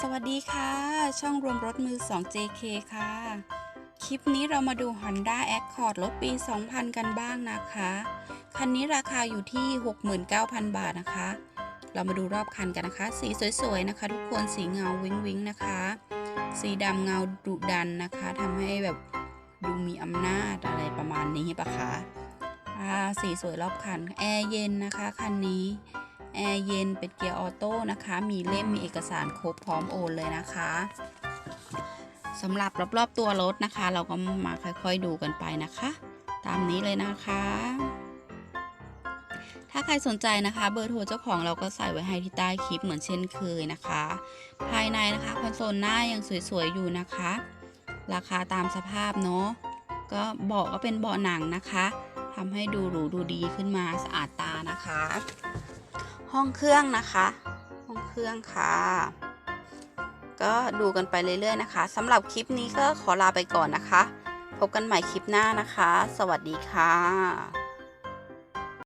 สวัสดีค่ะ ช่องรวมรถมือ 2 JK ค่ะ คลิปนี้เรามาดู Honda Accord รถปี 2000 กันบ้างนะคะ คันนี้ราคาอยู่ที่ 69,000 บาทนะคะ เรามาดูรอบคันกันนะคะ สีสวยๆ นะคะ ทุกคนสีเงาวิ้งวิ้งนะคะ สีดำเงาดุดันนะคะทำให้แบบดูมีอำนาจอะไรประมาณนี้ปะคะสีสวยรอบคัน แอร์เย็นนะคะ คันนี้ แอร์เย็นเป็นเกียร์ออโต้นะคะ มีเล่มมีเอกสารครบพร้อมโอนเลยนะคะสำหรับรอบๆตัวรถนะคะ เราก็มาค่อยๆดูกันไปนะคะ ตามนี้เลยนะคะ ถ้าใครสนใจนะคะ เบอร์โทรเจ้าของเราก็ใส่ไว้ให้ที่ใต้คลิปเหมือนเช่นเคยนะคะ ภายในนะคะคอนโซลหน้ายังสวยๆอยู่นะคะ ราคาตามสภาพเนาะก็เบาะก็เป็นเบาะหนังนะคะทำให้ดูหรูดูดีขึ้นมาสะอาดตานะคะ ห้องเครื่องนะคะ ห้องเครื่องค่ะ ก็ดูกันไปเรื่อยๆนะคะสำหรับคลิปนี้ก็ขอลาไปก่อนนะคะ พบกันใหม่คลิปหน้านะคะ สวัสดีค่ะ